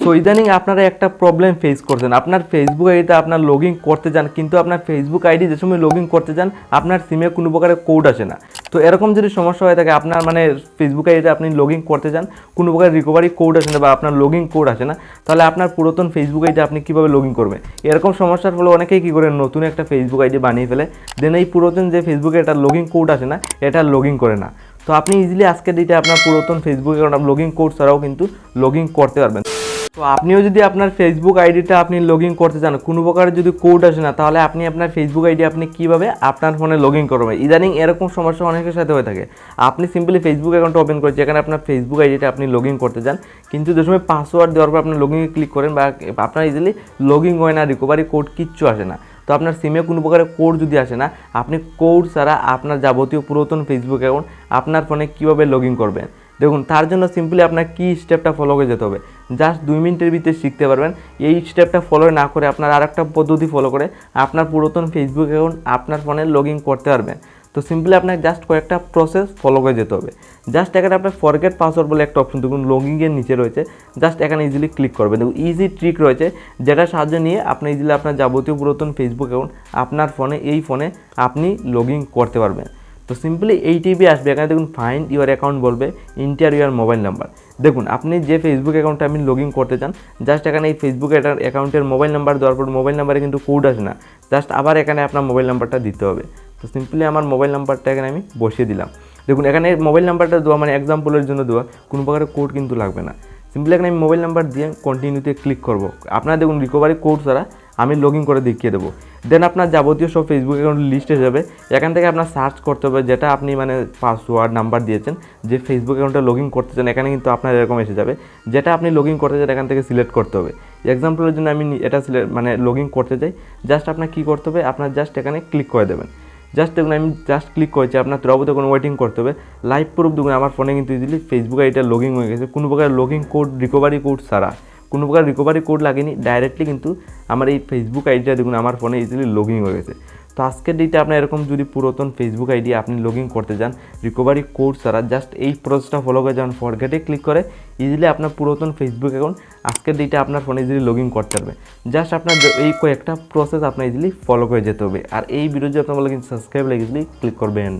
So ইদানিং আপনারা একটা প্রবলেম ফেস করছেন। আপনার ফেসবুক আইডিতে আপনার লগ করতে যান, কিন্তু আপনার ফেসবুক আইডি যে সময় লগ করতে যান, আপনার সিমে কোনো প্রকারের কোড আসে না। তো এরকম যদি সমস্যা হয়ে থাকে, আপনার মানে ফেসবুক আইডিতে আপনি লগ ইন করতে যান, কোনো প্রকার রিকভারি কোড আসে না বা আপনার লগ কোড আসে না, তাহলে আপনার পুরাতন ফেসবুক আইডি আপনি কীভাবে লগ ইন করবেন? এরকম সমস্যার ফলে অনেকেই কী করেন নতুন একটা ফেসবুক আইডি বানিয়ে ফেলে। দেন এই পুরাতন যে ফেসবুকে এটা লগ কোড আসে না, এটা লগ করে না। তো আপনি ইজিলি আজকের ডেটে আপনার পুরাতন ফেসবুক লগ ইন কোড ছাড়াও কিন্তু লগ ইন করতে পারবেন। তো আপনিও যদি আপনার ফেসবুক আইডিটা আপনি লগ ইন করতে চান, কোনো প্রকারের যদি কোড আসে না, তাহলে আপনি আপনার ফেসবুক আইডি আপনি কীভাবে আপনার ফোনে লগ ইন করবেন? ইদানিং এরকম সমস্যা অনেকের সাথে হয়ে থাকে। আপনি সিম্পলি ফেসবুক অ্যাকাউন্ট ওপেন করে যেখানে আপনার ফেসবুক আইডিটা আপনি লগ ইন করতে চান, কিন্তু যে সময় পাসওয়ার্ড দেওয়ার পর আপনি লগ ইনে ক্লিক করেন বা আপনার ইজিলি লগ ইন হয় না রিকভারি কোড কিচ্ছু আসে না। তো আপনার সিমে কোনো প্রকারের কোড যদি আসে না, আপনি কোড ছাড়া আপনার যাবতীয় পুরাতন ফেসবুক অ্যাকাউন্ট আপনার ফোনে কীভাবে লগ ইন করবেন? দেখুন, তার জন্য সিম্পলি আপনার কী স্টেপটা ফলো করে যেতে হবে। জাস্ট দুই মিনিটের ভিতরে শিখতে পারবেন। এই স্টেপটা ফলো না করে আপনার আরেকটা পদ্ধতি ফলো করে আপনার পুরাতন ফেসবুক অ্যাকাউন্ট আপনার ফোনে লগ করতে পারবেন। তো সিম্পলি আপনাকে জাস্ট কয়েকটা প্রসেস ফলো করে যেতে হবে। জাস্ট এখানে আপনার ফরগেট পাসওয়ার্ড বলে একটা অপশন দেখুন লগিংয়ের নিচে রয়েছে। জাস্ট এখানে ইজিলি ক্লিক করবেন। দেখুন ইজি ট্রিক রয়েছে, যেটা সাহায্য নিয়ে আপনি ইজিলি আপনার যাবতীয় পুরাতন ফেসবুক অ্যাকাউন্ট আপনার ফোনে এই ফোনে আপনি লগ করতে পারবেন। তো সিম্পলি এই টিপি আসবে। এখানে দেখুন ফাইন্ড ইউর অ্যাকাউন্ট বলবে ইন্টার ইউর মোবাইল নাম্বার দেখুন, আপনি যে ফেসবুক অ্যাকাউন্টে আপনি লগ ইন করতে চান জাস্ট এখানে এই ফেসবুক অ্যাকাউন্টের মোবাইল নাম্বার দেওয়ার পর মোবাইল নাম্বারে কিন্তু কোড আসে না। জাস্ট আবার এখানে আপনার মোবাইল নাম্বারটা দিতে হবে। তো সিম্পলি আমার মোবাইল নাম্বারটা এখানে আমি বসিয়ে দিলাম। দেখুন, এখানে মোবাইল নাম্বারটা দেওয়া মানে এক্সাম্পলের জন্য দেওয়া, কোনো প্রকারের কোড কিন্তু লাগবে না। সিম্পলি এখানে আমি মোবাইল নাম্বার দিয়ে কন্টিনিউতে ক্লিক করব। আপনারা দেখুন রিকভারি কোড ছাড়া আমি লগ ইন করে দেখিয়ে দেবো। দেন আপনার যাবতীয় সব ফেসবুক অ্যাকাউন্ট লিস্ট হয়ে যাবে। এখান থেকে আপনার সার্চ করতে হবে, যেটা আপনি মানে পাসওয়ার্ড নাম্বার দিয়েছেন, যে ফেসবুক অ্যাকাউন্টে লগ ইন করতে চান, এখানে কিন্তু আপনার এরকম এসে যাবে। যেটা আপনি লগ ইন করতে চান, এখান থেকে সিলেক্ট করতে হবে। এক্সাম্পলের জন্য আমি এটা সিলেক্ট মানে লগ ইন করতে চাই। জাস্ট আপনার কী করতে হবে? আপনার জাস্ট এখানে ক্লিক করে দেবেন। জাস্ট দেখুন, আমি জাস্ট ক্লিক করেছি। আপনার তরবতে কোনো ওয়েটিং করতে হবে। লাইভ প্রুফ দেখুন, আমার ফোনে কিন্তু ইজিলি ফেসবুকে এটা লগ হয়ে গেছে। কোনো প্রকার লগ কোড রিকভারি কোড ছাড়া। কোনো প্রকার রিকভারি কোড লাগেনি ডাইরেক্টলি কিন্তু আমার এই ফেসবুক আইডিটা দেখুন, আমার ফোনে ইজিলি লগ হয়ে গেছে। তো আজকের ডেটে আপনার এরকম যদি পুরাতন ফেসবুক আইডি আপনি লগ ইন করতে যান রিকভারি কোড ছাড়া জাস্ট এই প্রসেসটা ফলো করে যান ফরগেটে ক্লিক করে ইজিলি আপনার পুরাতন ফেসবুক অ্যাকাউন্ট আজকের ডেটে আপনার ফোনে ইজিলি লগ ইন করতে পারবে। জাস্ট আপনার এই কয়েকটা প্রসেস আপনার ইজিলি ফলো করে যেতে হবে। আর এই ভিডিও যদি আপনার কিন্তু সাবস্ক্রাইব লাগে ইজিলি ক্লিক করবেন।